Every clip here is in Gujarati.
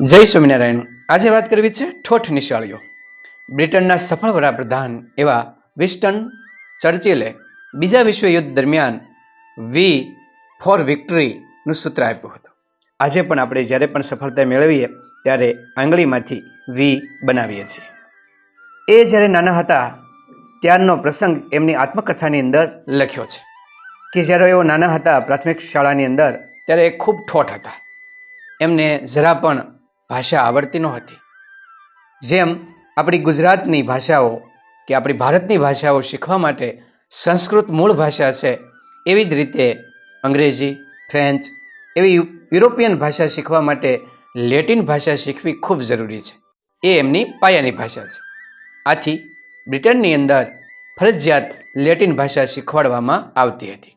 જય સ્વામિનારાયણ. આજે વાત કરવી છે ઠોઠ નિશાળીઓ. બ્રિટનના સફળ વડાપ્રધાન એવા વિસ્ટન ચર્ચિલે બીજા વિશ્વયુદ્ધ દરમિયાન વી ફોર વિક્ટરીનું સૂત્ર આપ્યું હતું. આજે પણ આપણે જ્યારે પણ સફળતા મેળવીએ ત્યારે આંગળીમાંથી વી બનાવીએ છીએ. એ જ્યારે નાના હતા ત્યારનો પ્રસંગ એમની આત્મકથાની અંદર લખ્યો છે. કે જ્યારે એઓ નાના હતા પ્રાથમિક શાળાની અંદર, ત્યારે એ ખૂબ ઠોઠ હતા. એમને જરા પણ ભાષા આવડતી નહોતી. જેમ આપણી ગુજરાતની ભાષાઓ કે આપણી ભારતની ભાષાઓ શીખવા માટે સંસ્કૃત મૂળ ભાષા છે, એવી જ રીતે અંગ્રેજી, ફ્રેન્ચ એવી યુરોપિયન ભાષા શીખવા માટે લેટિન ભાષા શીખવી ખૂબ જરૂરી છે. એ એમની પાયાની ભાષા છે. આથી બ્રિટનની અંદર ફરજિયાત લેટિન ભાષા શીખવાડવામાં આવતી હતી.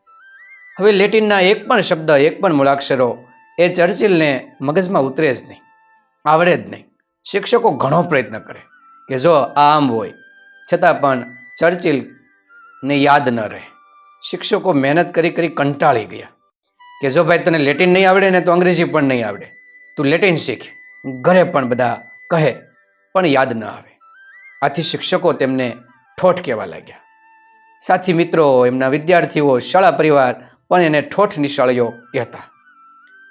હવે લેટિનના એક પણ શબ્દ, એક પણ મૂળાક્ષરો એ ચર્ચિલને મગજમાં ઉતરે જ નહીં. આવડે જ નહીં. શિક્ષકો ઘણો પ્રયત્ન કરે કે જો આમ હોય, છતાં પણ ચર્ચિલને યાદ ન રહે. શિક્ષકો મહેનત કરી કરી કંટાળી ગયા કે જો ભાઈ તને લેટિન નહીં આવડે ને તો અંગ્રેજી પણ નહીં આવડે. તું લેટિન શીખ, ઘરે પણ બધા કહે, પણ યાદ ન આવે. આથી શિક્ષકો તેમને ઠોઠ કહેવા લાગ્યા. સાથી મિત્રો, એમના વિદ્યાર્થીઓ, શાળા પરિવાર પણ એને ઠોઠ નિશાળીઓ કહેતા.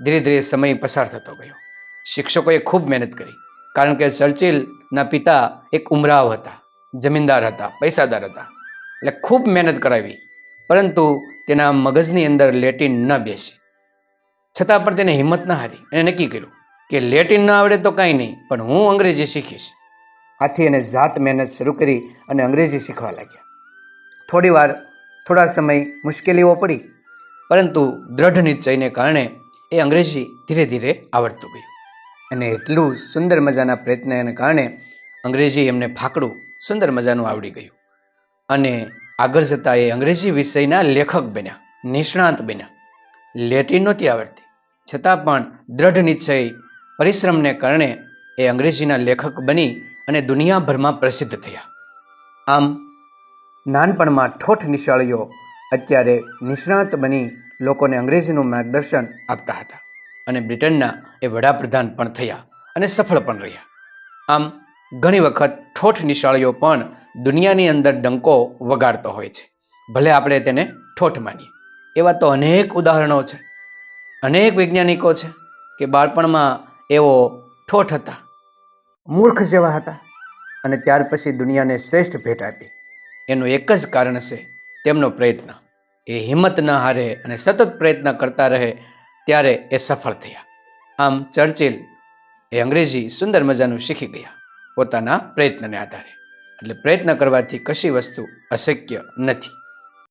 ધીરે ધીરે સમય પસાર થતો ગયો. શિક્ષકોએ ખૂબ મહેનત કરી. કારણ કે ચર્ચિલના પિતા એક ઉમરાવ હતા, જમીનદાર હતા, પૈસાદાર હતા. એટલે ખૂબ મહેનત કરાવી. પરંતુ તેના મગજની અંદર લેટિન ન બેસી. છતાં પણ તેને હિંમત ન હારી. એને નક્કી કર્યું કે લેટિન ન આવડે તો કાંઈ નહીં, પણ હું અંગ્રેજી શીખીશ. આથી એને જાત મહેનત શરૂ કરી અને અંગ્રેજી શીખવા લાગ્યા. થોડી વાર, થોડા સમય મુશ્કેલીઓ પડી, પરંતુ દ્રઢ નિશ્ચયને કારણે એ અંગ્રેજી ધીરે ધીરે આવડતું ગયું. અને એટલું સુંદર મજાના પ્રયત્નને કારણે અંગ્રેજી એમને ફાકડું સુંદર મજાનું આવડી ગયું. અને આગળ જતાં એ અંગ્રેજી વિષયના લેખક બન્યા, નિષ્ણાંત બન્યા. લેટિન નહોતી આવડતી. છતાં પણ દ્રઢ નિશ્ચય, પરિશ્રમને કારણે એ અંગ્રેજીના લેખક બની અને દુનિયાભરમાં પ્રસિદ્ધ થયા. આમ, નાનપણમાં ઠોઠ નિશાળીઓ અત્યારે નિષ્ણાંત બની લોકોને અંગ્રેજીનું માર્ગદર્શન આપતા હતા. અને બ્રિટનના એ વડાપ્રધાન પણ થયા અને સફળ પણ રહ્યા. આમ, ઘણી વખત ઠોઠ નિશાળીઓ પણ દુનિયાની અંદર ડંકો વગાડતો હોય છે. ભલે આપણે તેને ઠોઠ માનીએ. એવા તો અનેક ઉદાહરણો છે. અનેક વૈજ્ઞાનિકો છે કે બાળપણમાં એવો ઠોઠ હતા, મૂર્ખ જેવા હતા અને ત્યાર પછી દુનિયાને શ્રેષ્ઠ ભેટ આપી. એનું એક જ કારણ છે તેમનો પ્રયત્ન. એ હિંમત ન હારે અને સતત પ્રયત્ન કરતા રહે ત્યારે એ સફળ થયા. આમ ચર્ચિલ એ અંગ્રેજી સુંદર મજાનું શીખી ગયા, પોતાના પ્રયત્નને આધારે. એટલે પ્રયત્ન કરવાથી કશી વસ્તુ અશક્ય નથી.